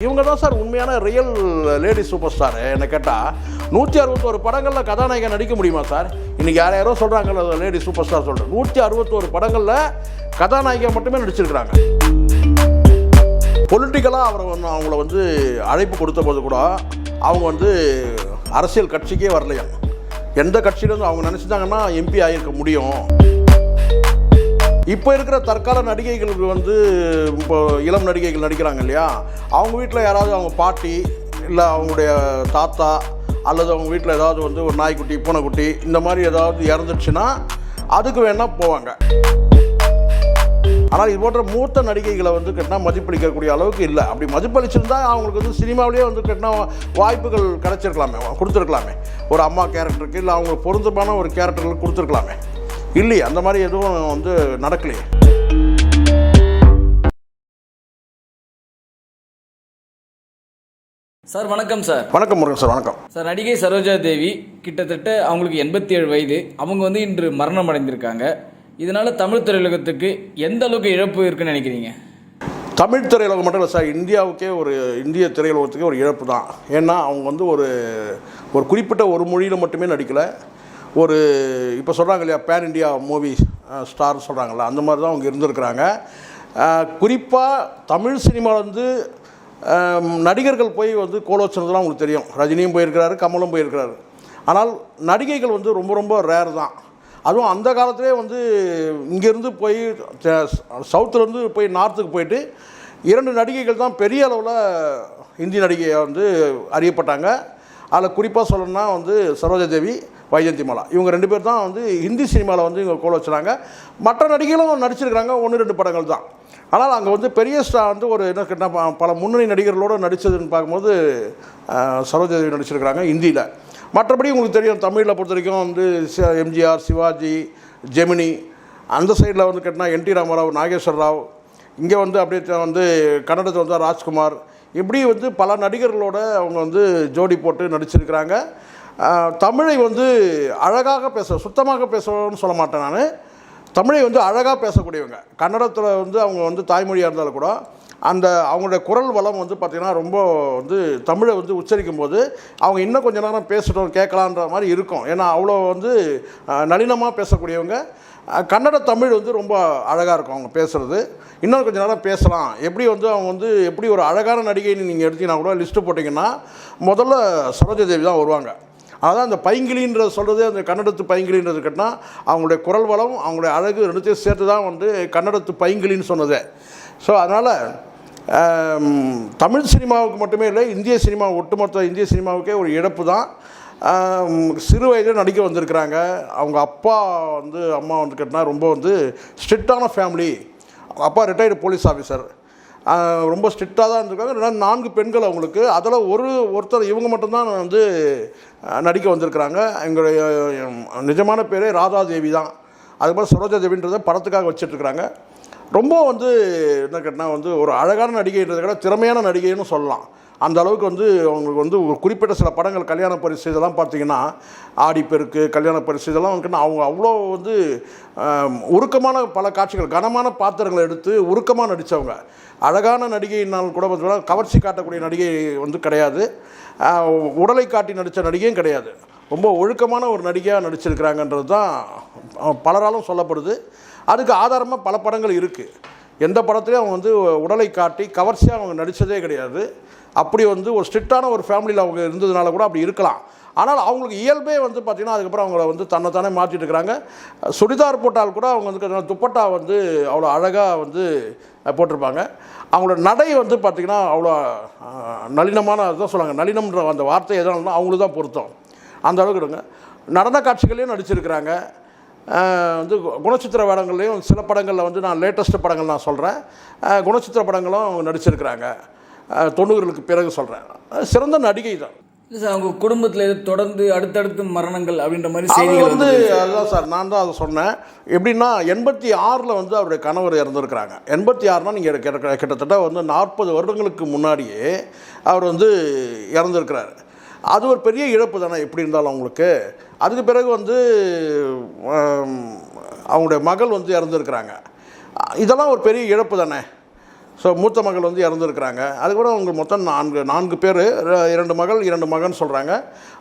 இவங்க தான் சார் உண்மையான ரியல் லேடி சூப்பர் ஸ்டார் என்னை கேட்டால் நூற்றி அறுபத்தோரு படங்களில் கதாநாயகன் நடிக்க முடியுமா சார்? இன்றைக்கி யார் யாரோ சொல்கிறாங்கல்ல லேடி சூப்பர் ஸ்டார் சொல்கிறேன் நூற்றி அறுபத்தோரு படங்களில் கதாநாயகன் மட்டுமே நடிச்சிருக்கிறாங்க. பொலிட்டிக்கலாக அவரை வந்து அவங்கள வந்து அழைப்பு கொடுத்த போது கூட அவங்க வந்து அரசியல் கட்சிக்கே வரலையா? எந்த கட்சியிலேருந்து அவங்க நினச்சிட்டாங்கன்னா எம்பி ஆகியிருக்க முடியும்? இப்போ இருக்கிற தற்கால நடிகைகளுக்கு வந்து இப்போ இளம் நடிகைகள் நடிக்கிறாங்க இல்லையா? அவங்க வீட்டில் யாராவது அவங்க பாட்டி இல்லை அவங்களுடைய தாத்தா அல்லது அவங்க வீட்டில் ஏதாவது வந்து ஒரு நாய்க்குட்டி பூனைக்குட்டி இந்த மாதிரி ஏதாவது இறந்துச்சுன்னா அதுக்கு வேணால் போவாங்க. ஆனால் இது போன்ற மூத்த நடிகைகளை வந்து கேட்டால் மதிப்பளிக்கக்கூடிய அளவுக்கு இல்லை. அப்படி மதிப்பளிச்சிருந்தா அவங்களுக்கு வந்து சினிமாவிலேயே வந்து கேட்டால் வாய்ப்புகள் கிடைச்சிருக்கலாமே கொடுத்துருக்கலாமே. ஒரு அம்மா கேரக்டருக்கு இல்லை அவங்களுக்கு பொருத்தமான ஒரு கேரக்டர்கள் கொடுத்துருக்கலாமே. இல்லையே அந்த மாதிரி எதுவும் வந்து நடக்கலையே. சார் வணக்கம் சார். வணக்கம் முருகன் சார் வணக்கம். சார் நடிகை சரோஜா தேவி கிட்டத்தட்ட அவங்களுக்கு எண்பத்தி ஏழு வயது. அவங்க வந்து இன்று மரணம் அடைந்திருக்காங்க. இதனால தமிழ் திரையுலகத்துக்கு எந்த அளவுக்கு இழப்பு இருக்குன்னு நினைக்கிறீங்க? தமிழ் திரையுலகம் மட்டும் இல்லை சார் இந்தியாவுக்கே ஒரு இந்திய திரையுலகத்துக்கே ஒரு இழப்பு தான். ஏன்னா அவங்க வந்து ஒரு ஒரு குறிப்பிட்ட ஒரு மொழியில் மட்டுமே நடிக்கலை. ஒரு இப்போ சொல்கிறாங்க இல்லையா பேன் இண்டியா மூவி ஸ்டார் சொல்கிறாங்கல்ல அந்த மாதிரி தான் அவங்க இருந்திருக்கிறாங்க. குறிப்பாக தமிழ் சினிமாவில் வந்து நடிகர்கள் போய் வந்து கோலோச்சனதுலாம் உங்களுக்கு தெரியும். ரஜினியும் போயிருக்கிறாரு கமலும் போயிருக்கிறாரு. ஆனால் நடிகைகள் வந்து ரொம்ப ரொம்ப ரேர் தான். அதுவும் அந்த காலத்திலே வந்து இங்கேருந்து போய் சவுத்துலேருந்து போய் நார்த்துக்கு போயிட்டு இரண்டு நடிகைகள் தான் பெரிய அளவில் இந்தி நடிகையை வந்து அறியப்பட்டாங்க. அதில் குறிப்பாக சொல்லணும்னா வந்து சரோஜா தேவி வைஜந்தி மாலா. இவங்க ரெண்டு பேர் தான் வந்து ஹிந்தி சினிமாவில் வந்து இவங்க கோல வச்சுறாங்க. மற்ற நடிகைகளும் நடிச்சிருக்கிறாங்க ஒன்று ரெண்டு படங்கள் தான். ஆனால் அங்கே வந்து பெரிய ஸ்டார் வந்து ஒரு என்ன கேட்டால் பல முன்னணி நடிகர்களோடு நடித்ததுன்னு பார்க்கும்போது சரோஜாதேவி நடிச்சிருக்கிறாங்க ஹிந்தியில். மற்றபடி உங்களுக்கு தெரியும் தமிழில் பொறுத்த வரைக்கும் வந்து சி- எம்ஜிஆர் சிவாஜி ஜெமினி அந்த சைடில் வந்து கேட்டால் என் டி ராமராவ் நாகேஸ்வர ராவ். இங்கே வந்து அப்படியே வந்து கன்னடத்தில் வந்து ராஜ்குமார். இப்படி வந்து பல நடிகர்களோட அவங்க வந்து ஜோடி போட்டு நடிச்சிருக்கிறாங்க. தமிழை வந்து அழகாக பேச சுத்தமாக பேசணும்னு சொல்ல மாட்டேன் நான். தமிழை வந்து அழகாக பேசக்கூடியவங்க. கன்னடத்தில் வந்து அவங்க வந்து தாய்மொழியாக இருந்தாலும் கூட அந்த அவங்களுடைய குரல் வளம் வந்து பார்த்திங்கன்னா ரொம்ப வந்து தமிழை வந்து உச்சரிக்கும் போது அவங்க இன்னும் கொஞ்ச நேரம் பேசட்டும் கேட்கலான்ற மாதிரி இருக்கும். ஏன்னா அவ்வளோ வந்து நளினமாக பேசக்கூடியவங்க. கன்னட தமிழ் வந்து ரொம்ப அழகாக இருக்கும் அவங்க பேசுகிறது இன்னும் கொஞ்ச நேரம் பேசலாம். எப்படி வந்து அவங்க வந்து எப்படி ஒரு அழகான நடிகைன்னு நீங்கள் எடுத்தீங்கன்னா கூட லிஸ்ட்டு போட்டிங்கன்னா முதல்ல சரோஜா தேவி தான் வருவாங்க. அதான் அந்த பைங்கிலின்ற சொல்கிறது அந்த கன்னடத்து பைங்கிலின்றது கேட்டால் அவங்களுடைய குரல் வளம் அவங்களுடைய அழகு ரெண்டுத்தையும் சேர்த்து தான் வந்து கன்னடத்து பைங்கிலின்னு சொன்னது. ஸோ அதனால் தமிழ் சினிமாவுக்கு மட்டுமே இல்லை இந்திய சினிமா ஒட்டுமொத்த இந்திய சினிமாவுக்கே ஒரு இழப்பு தான் சிறு வயதில் நடிக்க வந்திருக்கிறாங்க. அவங்க அப்பா வந்து அம்மா வந்து கேட்டால் ரொம்ப வந்து ஸ்ட்ரிக்டான ஃபேமிலி அப்பா ரிட்டையர்டு போலீஸ் ஆஃபீஸர் ரொம்ப ஸ்ட்ரிக்டாக தான் இருந்திருக்காங்க. ரெண்டாவது நான்கு பெண்கள் அவங்களுக்கு. அதில் ஒரு ஒருத்தர் இவங்க மட்டும்தான் வந்து நடிக்க வந்திருக்கிறாங்க. எங்களுடைய நிஜமான பேரே ராதாதேவி தான். அதுபோல் சரோஜா தேவின்றத படத்துக்காக வச்சிட்ருக்குறாங்க ரொம்ப வந்து என்ன கேட்டால் வந்து ஒரு அழகான நடிகைன்றதை விட திறமையான நடிகைன்னு சொல்லலாம். அந்த அளவுக்கு வந்து அவங்களுக்கு வந்து ஒரு குறிப்பிட்ட சில படங்கள் கல்யாண பரிசு இதெல்லாம் பார்த்தீங்கன்னா ஆடிப்பெருக்கு கல்யாண பரிசு இதெல்லாம் வந்து அவங்க அவ்வளோ வந்து உருக்கமான பல காட்சிகள் கனமான பாத்திரங்களை எடுத்து உருக்கமாக நடித்தவங்க அழகான நடிகையினால் கூட பார்த்தீங்கன்னா கவர்ச்சி காட்டக்கூடிய நடிகை வந்து கிடையாது. உடலை காட்டி நடித்த நடிகையும் கிடையாது. ரொம்ப ஒழுக்கமான ஒரு நடிகையாக நடிச்சிருக்கிறாங்கன்றது தான் பலராலும் சொல்லப்படுது. அதுக்கு ஆதாரமாக பல படங்கள் இருக்குது எந்த படத்துலையும் அவங்க வந்து உடலை காட்டி கவர்ச்சியாக அவங்க நடித்ததே கிடையாது. அப்படி வந்து ஒரு ஸ்ட்ரிக்டான ஒரு ஃபேமிலியில் அவங்க இருந்ததுனால கூட அப்படி இருக்கலாம். ஆனால் அவங்களுக்கு இயல்பே வந்து பார்த்திங்கன்னா அதுக்கப்புறம் அவங்கள வந்து தன்னைத்தானே மாற்றிட்டு இருக்கிறாங்க. சுடிதார் போட்டால் கூட அவங்க வந்து துப்பட்டா வந்து அவ்வளோ அழகாக வந்து போட்டிருப்பாங்க. அவங்களோட நடை வந்து பார்த்திங்கன்னா அவ்வளோ நளினமான அதுதான் சொல்லுவாங்க நளினம்ன்ற அந்த வார்த்தை எதனாலும் அவங்களுக்கு தான் பொருத்தம். அந்த அளவுக்கு இருங்க நடன காட்சிகளையும் நடிச்சிருக்கிறாங்க. வந்து குணச்சித்திர படங்கள்லையும் சில படங்களில் வந்து நான் லேட்டஸ்ட் படங்கள் நான் சொல்கிறேன் குணச்சித்திர படங்களும் அவங்க நடிச்சிருக்கிறாங்க. தொண்ணூறுகளுக்கு பிறகு சொல்கிறேன் சிறந்த நடிகை தான். இல்லை சார் அவங்க குடும்பத்தில் தொடர்ந்து அடுத்தடுத்து மரணங்கள் அப்படின்ற மாதிரி வந்து வந்து அதுதான் சார் நான் தான் அதை சொன்னேன். எப்படின்னா எண்பத்தி ஆறில் வந்து அவருடைய கணவர் இறந்துருக்கிறாங்க. எண்பத்தி ஆறுனா நீங்கள் கிட்டத்தட்ட வந்து நாற்பது வருடங்களுக்கு முன்னாடியே அவர் வந்து இறந்துருக்கிறாரு. அது ஒரு பெரிய இழப்பு தானே எப்படி இருந்தாலும் அவங்களுக்கு. அதுக்கு பிறகு வந்து அவங்களுடைய மகள் வந்து இறந்துருக்கிறாங்க. இதெல்லாம் ஒரு பெரிய இழப்பு தானே. ஸோ மூத்த மகள் வந்து இறந்துருக்குறாங்க. அதுக்கப்புறம் அவங்க மொத்தம் நான்கு நான்கு பேர். இரண்டு மகள் இரண்டு மகன் சொல்கிறாங்க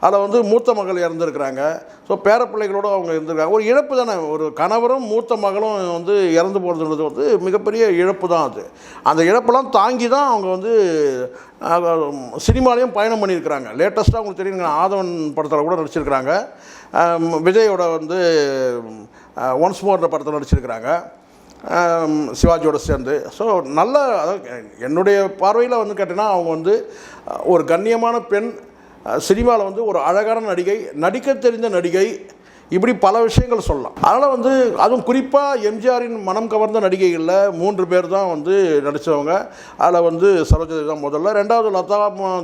அதில் வந்து மூத்த மகள் இறந்துருக்குறாங்க. ஸோ பேரப்பிள்ளைகளோடு அவங்க இருந்திருக்காங்க. ஒரு இழப்பு தானே. ஒரு கணவரும் மூத்த மகளும் வந்து இறந்து போகிறதுன்றது வந்து மிகப்பெரிய இழப்பு தான் அது. அந்த இழப்பெல்லாம் தாங்கி தான் அவங்க வந்து சினிமாலையும் பயணம் பண்ணியிருக்கிறாங்க. லேட்டஸ்ட்டாக உங்களுக்கு தெரியுங்க ஆதவன் படத்தில் கூட நடிச்சிருக்கிறாங்க. விஜயோட வந்து ஒன்ஸ் மோர்ன்ற படத்தில் நடிச்சிருக்கிறாங்க. சிவாஜியோட சேர்ந்து. ஸோ நல்ல அதாவது என்னுடைய பார்வையில் வந்து கேட்டிங்கன்னா அவங்க வந்து ஒரு கண்ணியமான பெண் சினிமாவில் வந்து ஒரு அழகான நடிகை நடிக்க தெரிந்த நடிகை இப்படி பல விஷயங்கள் சொல்லலாம். அதனால் வந்து அதுவும் குறிப்பாக எம்ஜிஆரின் மனம் கவர்ந்த நடிகைகளில் மூன்று பேர் தான் வந்து நடித்தவங்க அதில் வந்து சரோஜதேவி தான் முதல்ல. ரெண்டாவது லதா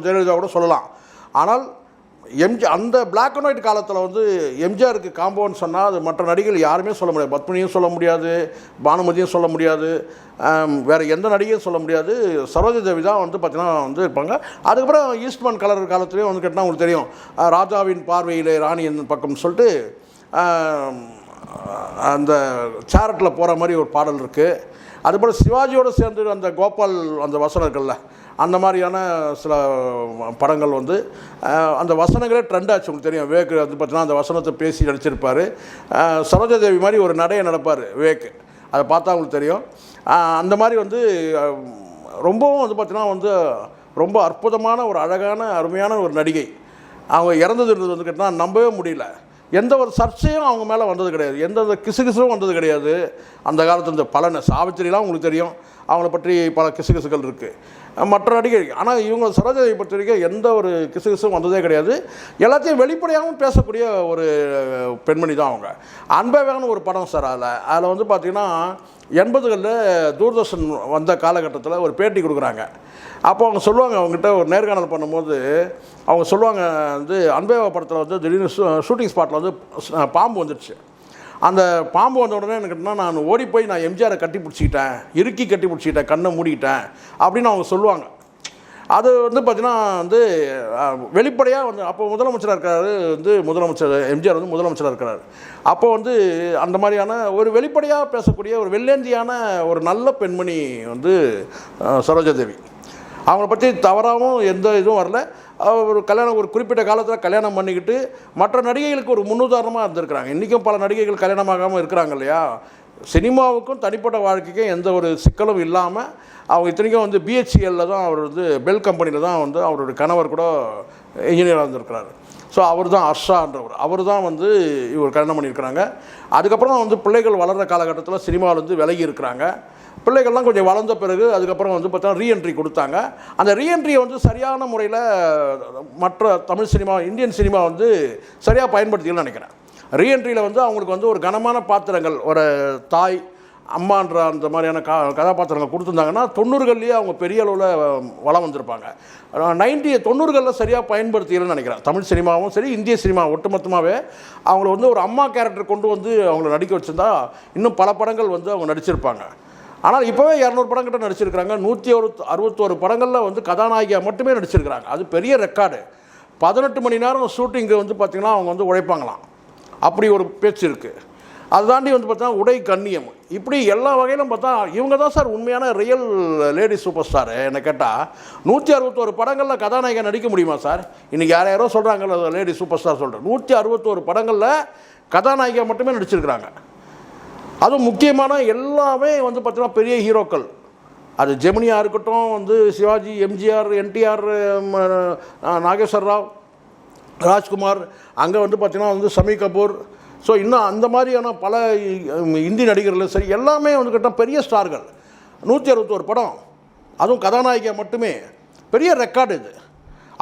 ஜெயலலிதா கூட சொல்லலாம். ஆனால் எம்ஜி அந்த பிளாக் அண்ட் ஒயிட் காலத்தில் வந்து எம்ஜிஆருக்கு காம்போன்னு சொன்னால் அது மற்ற நடிகைகள் யாருமே சொல்ல முடியாது. பத்மினியும் சொல்ல முடியாது பானுமதியும் சொல்ல முடியாது வேறு எந்த நடிகையும் சொல்ல முடியாது. சரோஜா தேவி தான் வந்து பார்த்திங்கன்னா வந்து இருப்பாங்க. அதுக்கப்புறம் ஈஸ்ட்மன் கலர் காலத்துலேயும் வந்து கேட்டால் உங்களுக்கு தெரியும். ராஜாவின் பார்வையிலே ராணி என் பக்கம் சொல்லிட்டு அந்த சேரட்டில் போகிற மாதிரி ஒரு பாடல் இருக்குது அதுபோல் சிவாஜியோடு சேர்ந்து அந்த கோபால் அந்த வசனம் இருக்குல்ல அந்த மாதிரியான சில படங்கள் வந்து அந்த வசனங்களே ட்ரெண்ட் ஆச்சு உங்களுக்கு தெரியும். விவேக் வந்து பார்த்தீங்கன்னா அந்த வசனத்தை பேசி நடிச்சிருப்பார். சரோஜா தேவி மாதிரி ஒரு நடையை நடப்பார் விவேக். அதை பார்த்தா உங்களுக்கு தெரியும். அந்த மாதிரி வந்து ரொம்பவும் வந்து பார்த்தீங்கன்னா வந்து ரொம்ப அற்புதமான ஒரு அழகான அருமையான ஒரு நடிகை. அவங்க இறந்ததுன்றது வந்து கேட்டால் நம்பவே முடியல. எந்த ஒரு சர்ச்சையும் அவங்க மேலே வந்தது கிடையாது. எந்த ஒரு கிசுகிசும் வந்தது கிடையாது. அந்த காலத்து இந்த பலனை. சாவித்திரிலாம் உங்களுக்கு தெரியும். அவங்கள பற்றி பல கிசுகிசுகள் இருக்குது மற்ற நடிகை ஆனால் இவங்க சரோஜாவை பொறுத்த வரைக்கும் எந்த ஒரு கிசுகிசும் வந்ததே கிடையாது. எல்லாத்தையும் வெளிப்படையாகவும் பேசக்கூடிய ஒரு பெண்மணி தான் அவங்க. அன்பவேகன் ஒரு படம் சார் அதில். அதில் வந்து பார்த்திங்கன்னா எண்பதுகளில் தூர்தர்ஷன் வந்த காலகட்டத்தில் ஒரு பேட்டி கொடுக்குறாங்க. அப்போ அவங்க சொல்லுவாங்க அவங்ககிட்ட ஒரு நேர்காணல் பண்ணும்போது அவங்க சொல்லுவாங்க வந்து அன்பேவா படத்தில் வந்து திடீர்னு ஷூட்டிங் ஸ்பாட்டில் வந்து பாம்பு வந்துடுச்சு அந்த பாம்பு வந்த உடனே எனக்கு என்ன நான் ஓடி போய் நான் எம்ஜிஆரை கட்டி பிடிச்சிக்கிட்டேன் இறுக்கி கட்டி பிடிச்சிக்கிட்டேன் கண்ணை மூடிக்கிட்டேன் அப்படின்னு அவங்க சொல்லுவாங்க. அது வந்து பார்த்தீங்கன்னா வந்து வெளிப்படையாக வந்து அப்போ முதலமைச்சராக இருக்கிறாரு வந்து முதலமைச்சர் எம்ஜிஆர் வந்து முதலமைச்சராக இருக்கிறார் அப்போ வந்து அந்த மாதிரியான ஒரு வெளிப்படையாக பேசக்கூடிய ஒரு வெள்ளேந்தியான ஒரு நல்ல பெண்மணி வந்து சரோஜாதேவி. அவங்கள பற்றி தவறாகவும் எந்த இதுவும் வரல. ஒரு கல்யாணம் ஒரு குறிப்பிட்ட காலத்தில் கல்யாணம் பண்ணிக்கிட்டு மற்ற நடிகைகளுக்கு ஒரு முன்னுதாரணமாக இருந்திருக்கிறாங்க. இன்றைக்கும் பல நடிகைகள் கல்யாணமாகாமல் இருக்கிறாங்க இல்லையா? சினிமாவுக்கும் தனிப்பட்ட வாழ்க்கைக்கும் எந்த ஒரு சிக்கலும் இல்லாமல் அவங்க இத்தனைக்கும் வந்து பிஹெச்எல்ல தான் அவர் வந்து பெல் கம்பெனியில் தான் வந்து அவருடைய கணவர் கூட இன்ஜினியராக இருந்திருக்கிறாரு. ஸோ அவர் தான் அர்ஷான்றவர் அவர் தான் வந்து இவர் கல்யாணம் பண்ணியிருக்கிறாங்க. அதுக்கப்புறம் வந்து பிள்ளைகள் வளர்கிற காலகட்டத்தில் சினிமாவில் வந்து விலகி இருக்கிறாங்க. பிள்ளைகள்லாம் கொஞ்சம் வளர்ந்த பிறகு அதுக்கப்புறம் வந்து பார்த்தா ரீஎன்ட்ரி கொடுத்தாங்க. அந்த ரீஎன்ட்ரியை வந்து சரியான முறையில் மற்ற தமிழ் சினிமா இந்தியன் சினிமா வந்து சரியாக பயன்படுத்திக்கணும்னு நினைக்கிறேன். ரீஎன்ட்ரியில் வந்து அவங்களுக்கு வந்து ஒரு கனமான பாத்திரங்கள் ஒரு தாய் அம்மான்ற அந்த மாதிரியான கா கதாபாத்திரங்கள் கொடுத்துருந்தாங்கன்னா தொண்ணூறுகள்லேயே அவங்க பெரிய அளவில் வளம் வந்திருப்பாங்க. நைன்டி தொண்ணூறுகளில் சரியாக பயன்படுத்திக்கலன்னு நினைக்கிறேன். தமிழ் சினிமாவும் சரி இந்திய சினிமா ஒட்டுமொத்தமாகவே அவங்கள வந்து ஒரு அம்மா கேரக்டர் கொண்டு வந்து அவங்கள நடிக்க வச்சுருந்தா இன்னும் பல படங்கள் வந்து அவங்க நடிச்சிருப்பாங்க. ஆனால் இப்போவே இரநூறு படம் கிட்ட நடிச்சிருக்கிறாங்க. நூற்றி ஒரு அறுபத்தோரு படங்களில் வந்து கதாநாயகியாக மட்டுமே நடிச்சிருக்கிறாங்க. அது பெரிய ரெக்கார்டு பதினெட்டு மணி நேரம் ஷூட்டிங்கு வந்து பார்த்திங்கன்னா அவங்க வந்து உழைப்பாங்களாம். அப்படி ஒரு பேச்சு இருக்குது அதை தாண்டி வந்து பார்த்தா உடை கண்ணியம். இப்படி எல்லா வகையிலும் பார்த்தா இவங்க தான் சார் உண்மையான ரியல் லேடி சூப்பர் ஸ்டார் என்னை கேட்டால் நூற்றி அறுபத்தோரு படங்களில் கதாநாயகன் நடிக்க முடியுமா சார்? இன்றைக்கி யார் யாரோ சொல்கிறாங்கல்ல லேடி சூப்பர் ஸ்டார் சொல்கிறேன் நூற்றி அறுபத்தோரு படங்களில் கதாநாயகியாக மட்டுமே நடிச்சிருக்கிறாங்க. அதுவும் முக்கியமான எல்லாமே வந்து பார்த்திங்கன்னா பெரிய ஹீரோக்கள். அது ஜெமினியாக இருக்கட்டும் வந்து சிவாஜி எம்ஜிஆர் என்டிஆர் நாகேஸ்வர் ராவ் ராஜ்குமார் அங்கே வந்து பார்த்திங்கன்னா வந்து சமி கபூர் ஸோ இன்னும் அந்த மாதிரியான பல இந்தி நடிகர்கள் சரி எல்லாமே வந்து கேட்டால் பெரிய ஸ்டார்கள். நூற்றி அறுபத்தோரு படம். அதுவும் கதாநாயகியாக மட்டுமே. பெரிய ரெக்கார்டு இது.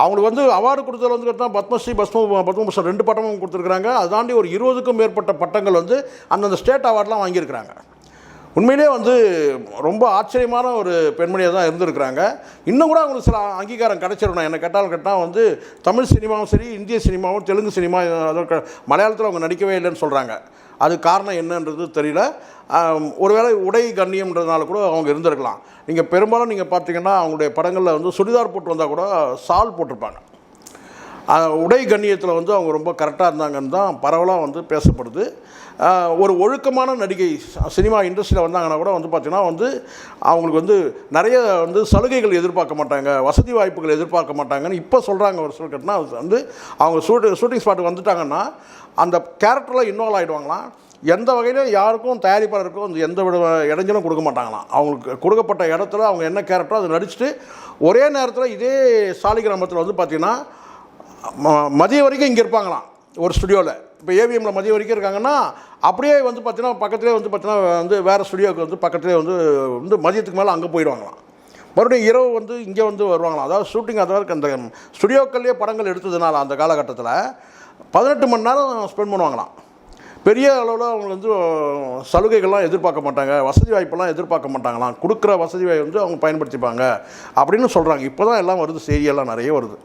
அவங்களுக்கு வந்து அவார்டு கொடுத்தது வந்து கேட்டால் பத்மஸ்ரீ பத்ம பத்மபூஷன் ரெண்டு பட்டமும் கொடுத்துருக்குறாங்க. அதாண்டி ஒரு இருபதுக்கும் மேற்பட்ட பட்டங்கள் வந்து அந்தந்த ஸ்டேட் அவார்ட்லாம் வாங்கியிருக்கிறாங்க. உண்மையிலே வந்து ரொம்ப ஆச்சரியமான ஒரு பெண்மணியாக தான் இருந்திருக்கிறாங்க. இன்னும் கூட அவங்களுக்கு சில அங்கீகாரம் கிடைச்சிடணும் என்ன கேட்டாலும் கேட்டால் வந்து தமிழ் சினிமாவும் சரி இந்திய சினிமாவும் தெலுங்கு சினிமா அதாவது மலையாளத்தில் அவங்க நடிக்கவே இல்லைன்னு சொல்கிறாங்க அது காரணம் என்னன்றது தெரியல. ஒருவேளை உடை கண்ணியம்ன்றதுனால கூட அவங்க இருந்திருக்கலாம். நீங்கள் பெரும்பாலும் நீங்கள் பார்த்தீங்கன்னா அவங்களுடைய படங்களில் வந்து சுடிதார் போட்டு வந்தால் கூட சால் போட்டிருப்பாங்க. உடை கண்ணியத்தில் வந்து அவங்க ரொம்ப கரெக்டாக இருந்தாங்கன்னு தான் பரவலாக வந்து பேசப்படுது. ஒரு ஒழுக்கமான நடிகை சினிமா இண்டஸ்ட்ரியில் வந்தாங்கன்னா கூட வந்து பார்த்திங்கன்னா வந்து அவங்களுக்கு வந்து நிறைய வந்து சலுகைகள் எதிர்பார்க்க மாட்டாங்க வசதி வாய்ப்புகள் எதிர்பார்க்க மாட்டாங்கன்னு இப்போ சொல்கிறாங்க ஒரு சில அது வந்து அவங்க ஷூட்டிங் ஷூட்டிங் ஸ்பாட் வந்துட்டாங்கன்னா அந்த கேரக்டரில் இன்வால்வ் ஆகிடுவாங்களாம் எந்த வகையிலும் யாருக்கும் தயாரிப்பாளருக்கும் வந்து எந்த வித இடைஞ்சலும் கொடுக்க மாட்டாங்களாம் அவங்களுக்கு கொடுக்கப்பட்ட இடத்துல அவங்க என்ன கேரக்டரோ அதை நடிச்சுட்டு ஒரே நேரத்தில் இதே சாலிகிராமத்தில் வந்து பார்த்திங்கன்னா ம- மதியம் வரைக்கும் இங்கே இருப்பாங்களாம். ஒரு ஸ்டுடியோவில் இப்போ ஏவிஎம்மில் மதியம் வரைக்கும் இருக்காங்கன்னா அப்படியே வந்து பார்த்தீங்கன்னா பக்கத்துலேயே வந்து பார்த்தீங்கன்னா வந்து வேறு ஸ்டுடியோவுக்கு வந்து பக்கத்துலேயே வந்து வந்து மதியத்துக்கு மேலே அங்கே போயிடுவாங்களாம். மறுபடியும் இரவு வந்து இங்கே வந்து வருவாங்களாம். அதாவது ஷூட்டிங் அதாவது அந்த ஸ்டுடியோக்கள்லேயே படங்கள் எடுத்ததுனால அந்த காலகட்டத்தில் பதினெட்டு மணி நேரம் ஸ்பெண்ட் பண்ணுவாங்களாம். பெரிய அளவில் அவங்க வந்து சலுகைகள்லாம் எதிர்பார்க்க மாட்டாங்க. வசதி வாய்ப்பெல்லாம் எதிர்பார்க்க மாட்டாங்களாம். கொடுக்குற வசதி வாய்ப்பு வந்து அவங்க பயன்படுத்திப்பாங்க. அப்படின்னு சொல்கிறாங்க இப்போ தான் எல்லாம் வருது. செய்தியெல்லாம் நிறைய வருது.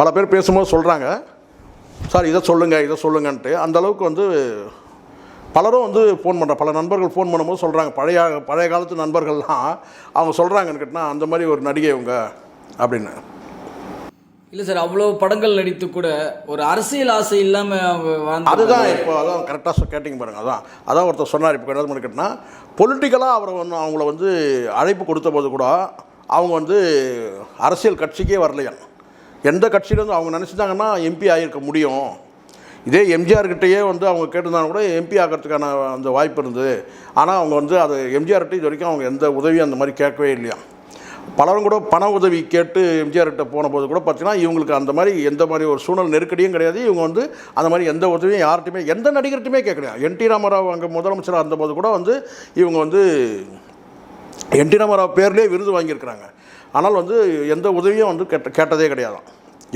பல பேர் பேசும்போது சொல்கிறாங்க சார் இதை சொல்லுங்கள் இதை சொல்லுங்கன்ட்டு. அந்த அளவுக்கு வந்து பலரும் வந்து ஃபோன் பண்ணுற பல நண்பர்கள் ஃபோன் பண்ணும்போது சொல்கிறாங்க பழைய பழைய காலத்து நண்பர்கள்லாம் அவங்க சொல்கிறாங்கன்னு கேட்டால் அந்த மாதிரி ஒரு நடிகை இவங்க அப்படின்னு. இல்லை சார் அவ்வளோ படங்கள் நடித்து கூட ஒரு அரசியல் ஆசை இல்லாமல் அவங்க அதுதான் இப்போ அதான் கரெக்டாக கேட்டிங்க பாருங்க அதான். அதான் ஒருத்தர் சொன்னார் இப்போ என்ன கேட்டினா பொலிட்டிக்கலாக அவரை வந்து அவங்கள வந்து அழைப்பு கொடுத்த போது கூட அவங்க வந்து அரசியல் கட்சிக்கே வரலையாம். எந்த கட்சியிலேருந்து அவங்க நினச்சிட்டாங்கன்னா எம்பி ஆகியிருக்க முடியும். இதே எம்ஜிஆர் கிட்டேயே வந்து அவங்க கேட்டிருந்தாங்க கூட எம்பி ஆகிறதுக்கான அந்த வாய்ப்பு இருந்தது. ஆனால் அவங்க வந்து அது எம்ஜிஆர்கிட்ட இது வரைக்கும் அவங்க எந்த உதவியும் அந்த மாதிரி கேட்கவே இல்லையா. பலரும் கூட பண உதவி கேட்டு எம்ஜிஆர்கிட்ட போன போது கூட பார்த்தீங்கன்னா இவங்களுக்கு அந்த மாதிரி எந்த மாதிரி ஒரு சூழல் நெருக்கடியும் கிடையாது. இவங்க வந்து அந்த மாதிரி எந்த உதவியும் யார்கிட்டையுமே எந்த நடிகர்கிட்டையுமே கேட்கலையா என் டி ராமராவ் அங்கே முதலமைச்சராக இருந்தபோது கூட வந்து இவங்க வந்து என் டி ராமராவ் பேர்லேயே விருது வாங்கியிருக்கிறாங்க. ஆனால் வந்து எந்த உதவியும் வந்து கேட்ட கேட்டதே கிடையாது.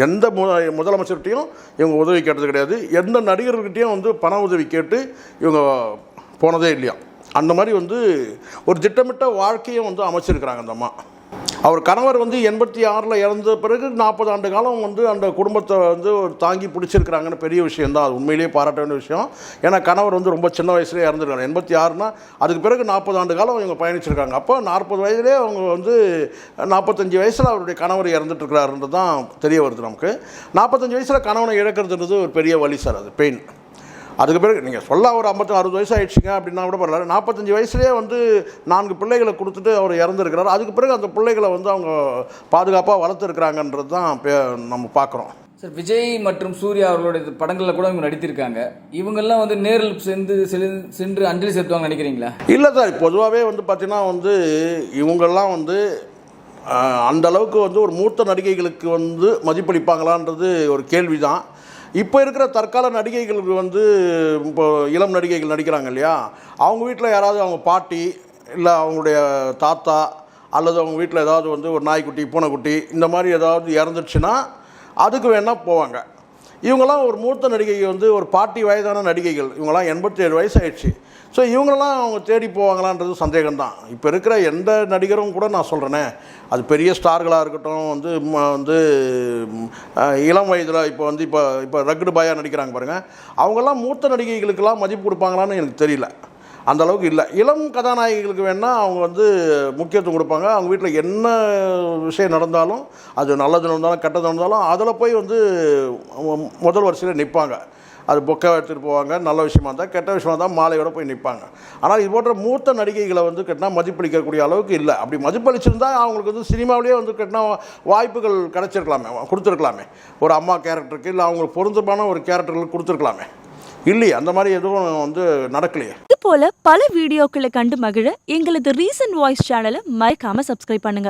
எந்த மு முதலமைச்சர்கிட்டையும் இவங்க உதவி கேட்டது கிடையாது. எந்த நடிகர்கிட்டையும் வந்து பண உதவி கேட்டு இவங்க போனதே இல்லையா? அந்த மாதிரி வந்து ஒரு திட்டமிட்ட வாழ்க்கையை வந்து அமைச்சிருக்கிறாங்க அந்த அம்மா. அவர் கணவர் வந்து எண்பத்தி ஆறில் இறந்த பிறகு நாற்பது ஆண்டு காலம் வந்து அந்த குடும்பத்தை வந்து ஒரு தாங்கி பிடிச்சிருக்கிறாங்கன்னு பெரிய விஷயம் தான் அது உண்மையிலேயே பாராட்ட வேண்டிய விஷயம். ஏன்னா கணவர் வந்து ரொம்ப சின்ன வயசுலேயே இறந்துருக்காங்க எண்பத்தி ஆறுனா அதுக்கு பிறகு நாற்பது ஆண்டு காலம் இவங்க பயணிச்சிருக்காங்க. அப்போ நாற்பது வயதிலே அவங்க வந்து நாற்பத்தஞ்சு வயசில் அவருடைய கணவர் இறந்துட்டுருக்கிறாருன்றது தான் தெரிய வருது நமக்கு. நாற்பத்தஞ்சு வயசில் கணவனை இழக்கிறதுன்றது ஒரு பெரிய வழி சார் அது. பெயின். அதுக்கு பிறகு நீங்கள் சொல்ல ஒரு ஐம்பத்தி அறுபது வயசு ஆயிடுச்சுங்க அப்படின்னா கூட பரவாயில்ல. நாற்பத்தஞ்சு வயசுலேயே வந்து நான்கு பிள்ளைகளை கொடுத்துட்டு அவர் இறந்துருக்கிறார். அதுக்கு பிறகு அந்த பிள்ளைகளை வந்து அவங்க பாதுகாப்பாக வளர்த்துருக்குறாங்கன்றது தான் நம்ம பார்க்குறோம் சார் விஜய் மற்றும் சூர்யா அவர்களுடைய படங்களில் கூட இவங்க நடித்திருக்காங்க. இவங்கெல்லாம் வந்து நேரில் சென்று சென்று அஞ்சலி செலுத்துவாங்க நினைக்கிறீங்களா? இல்லை சார் பொதுவாகவே வந்து பார்த்தீங்கன்னா வந்து இவங்கெல்லாம் வந்து ஆஹ், அந்த அளவுக்கு வந்து ஒரு மூத்த நடிகைகளுக்கு வந்து மதிப்பளிப்பாங்களான்றது ஒரு கேள்வி தான் இப்போ இருக்கிற தற்கால நடிகைகளுக்கு வந்து இப்போ இளம் நடிகைகள் நடிக்கிறாங்க இல்லையா? அவங்க வீட்டில் யாராவது அவங்க பாட்டி இல்லை அவங்களுடைய தாத்தா அல்லது அவங்க வீட்டில் ஏதாவது வந்து ஒரு நாய்க்குட்டி பூனைக்குட்டி இந்த மாதிரி ஏதாவது இறந்துச்சுன்னா அதுக்கு வேணால் போவாங்க. இவங்கெல்லாம் ஒரு மூத்த நடிகை வந்து ஒரு பாட்டி வயதான நடிகைகள். இவங்கெல்லாம் எண்பத்தி ஏழு வயசு ஆயிடுச்சு ஸோ இவங்களெல்லாம் அவங்க தேடி போவாங்களான்றது சந்தேகம்தான். இப்போ இருக்கிற எந்த நடிகரும் கூட நான் சொல்கிறேனே அது பெரிய ஸ்டார்களாக இருக்கட்டும் வந்து ம- வந்து இளம் வயதில் இப்போ வந்து இப்போ இப்போ ரக்டு பாயா நடிக்கிறாங்க பாருங்கள் அவங்கெல்லாம் மூத்த நடிகைகளுக்கெல்லாம் மதிப்பு கொடுப்பாங்களான்னு எனக்கு தெரியல. அந்த அளவுக்கு இல்லை. இளம் கதாநாயகிகளுக்கு வேணால் அவங்க வந்து முக்கியத்துவம் கொடுப்பாங்க. அவங்க வீட்டில் என்ன விஷயம் நடந்தாலும் அது நல்லது நடந்தாலும் கெட்டது நடந்தாலும் அதில் போய் வந்து முதல் வரிசையில் நிற்பாங்க அது பொக்கை எடுத்துகிட்டு போவாங்க. நல்ல விஷயமா இருந்தால் கெட்ட விஷயமா இருந்தால் மாலையோட போய் நிற்பாங்க ஆனால் இது போன்ற மூத்த நடிகைகளை வந்து கட்டினா மதிப்பளிக்கக்கூடிய அளவுக்கு இல்லை. அப்படி மதிப்பளிச்சிருந்தால் அவங்களுக்கு வந்து சினிமாவிலேயே வந்து கட்டினா வாய்ப்புகள் கிடச்சிருக்கலாமே கொடுத்துருக்கலாமே. ஒரு அம்மா கேரக்டருக்கு இல்லை அவங்களுக்கு பொருந்தமான ஒரு கேரக்டர்களுக்கு கொடுத்துருக்கலாமே. இல்லையே அந்த மாதிரி எதுவும் வந்து நடக்கலையே. இது போல பல வீடியோக்களை கண்டு மகிழ எங்களது ரீசன்ட் வாய்ஸ் சேனலை மறக்காம சப்ஸ்கிரைப் பண்ணுங்க.